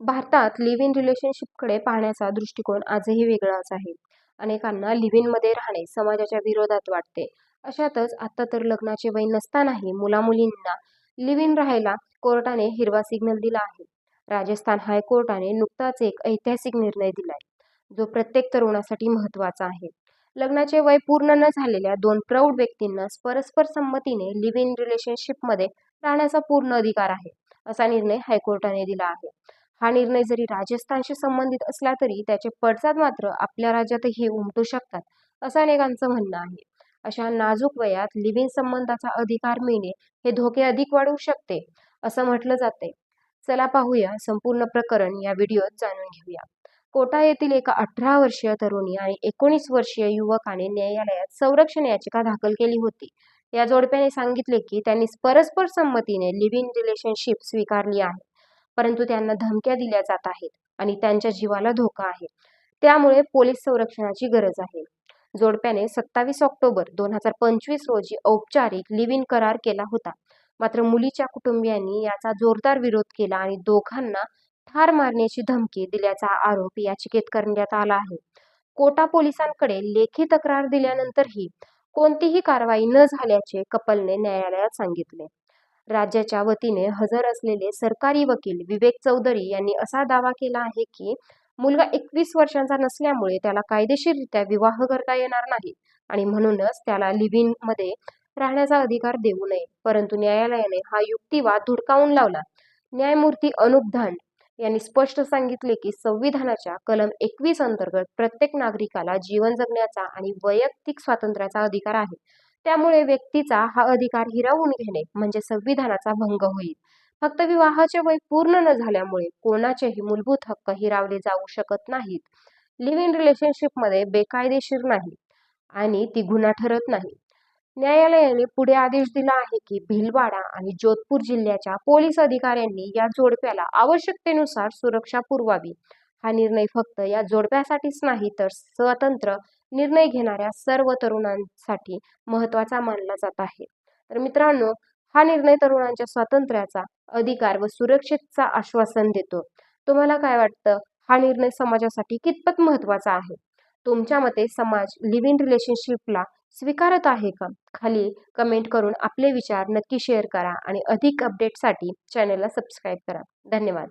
भारतात live in रिलेशनशिपकडे पाहण्याचा दृष्टिकोन आजही वेगळाच आहे. अनेकांना लिव्ह इनमध्ये राहणे समाजाच्या विरोधात वाटते. अशातच आता तर लग्नाचे वय नसतानाही मुलामुलींना लिव्ह इन राहायला कोर्टाने हिरवा सिग्नल दिला आहे. राजस्थान हायकोर्टाने नुकताच एक ऐतिहासिक निर्णय दिलाय. जो प्रत्येक तरुणासाठी महत्त्वाचा आहे. लग्नाचे वय पूर्ण न झालेल्या दोन प्रौढ व्यक्तींना परस्पर संमतीने लिव्ह इन रिलेशनशिपमध्ये राहण्याचा पूर्ण अधिकार आहे असा निर्णय हायकोर्टाने दिला आहे. हा निर्णय जरी राजस्थानशी संबंधित असला तरी त्याचे पडसाद मात्र आपल्या राज्यातही उमटू शकतात असं अनेकांचं म्हणणं आहे. अशा नाजूक वयात लिव्हिंग संबंधाचा अधिकार मिळणे हे धोके अधिक वाढवू शकते असं म्हटलं जाते चला पाहूया संपूर्ण प्रकरण या व्हिडिओत जाणून घेऊया. कोटा येथील एका अठरा वर्षीय तरुणी आणि एकोणीस वर्षीय युवकाने न्यायालयात संरक्षण याचिका दाखल केली होती. या जोडप्याने सांगितले की त्यांनी परस्पर संमतीने लिव्ह इन रिलेशनशिप स्वीकारली आहे. परंतु त्यांना धमक्या दिल्या जात आहेत आणि त्यांच्या जीवाला धोका आहे. त्यामुळे पोलीस संरक्षणाची गरज आहे. जोडप्याने सत्तावीस ऑक्टोबर दोन हजार पंचवीस रोजी औपचारिक लिव्ह इन करार केला होता. मात्र मुलीच्या कुटुंबियांनी याचा जोरदार विरोध केला आणि दोघांना ठार मारण्याची धमकी दिल्याचा आरोप याचिकेत करण्यात आला आहे. कोटा पोलिसांकडे लेखी तक्रार दिल्यानंतरही कोणतीही कारवाई न झाल्याचे कपलने न्यायालयात सांगितले. राज्याच्या वतीने हजर असलेले सरकारी वकील विवेक चौधरी यांनी असा दावा केला आहे की मुलगा एकवीस वर्षांचा नसल्यामुळे त्याला कायदेशीररित्या विवाह करता येणार नाही आणि म्हणूनच त्याला लिव्हमध्ये राहण्याचा अधिकार देऊ नये. परंतु न्यायालयाने हा युक्तिवाद धुडकावून लावला. न्यायमूर्ती अनुप धांड यांनी स्पष्ट सांगितले की संविधानाच्या कलम एकवीस अंतर्गत प्रत्येक नागरिकाला जीवन जगण्याचा आणि वैयक्तिक स्वातंत्र्याचा अधिकार आहे. त्यामुळे व्यक्तीचा हा अधिकार हिरावून घेणे म्हणजे संविधानाचा भंग होईल. फक्त विवाहाचे वय पूर्ण न झाल्यामुळे कोणाचेही मूलभूत हक्क हिरावले जाऊ शकत नाहीत. लिव्ह इन रिलेशनशिपमध्ये बेकायदेशीर नाही आणि ती गुन्हा ठरत नाही. न्यायालयाने पुढे आदेश दिला आहे की भिलवाडा आणि जोधपूर जिल्ह्याच्या पोलीस अधिकाऱ्यांनी या जोडप्याला आवश्यकतेनुसार सुरक्षा पुरवावी. हा निर्णय फक्त या जोडप्यासाठीच नाही तर स्वतंत्र निर्णय घेणाऱ्या सर्व तरुणांसाठी महत्त्वाचा मानला जात आहे. तर मित्रांनो हा निर्णय तरुणांच्या स्वातंत्र्याचा अधिकार व सुरक्षेचा आश्वासन देतो. तुम्हाला काय वाटतं? हा निर्णय समाजासाठी कितपत महत्त्वाचा आहे? तुमच्या मते समाज लिव्ह इन रिलेशनशिपला स्वीकारत आहे का? खाली कमेंट करून आपले विचार नक्की शेअर करा आणि अधिक अपडेटसाठी चॅनलला सबस्क्राईब करा. धन्यवाद.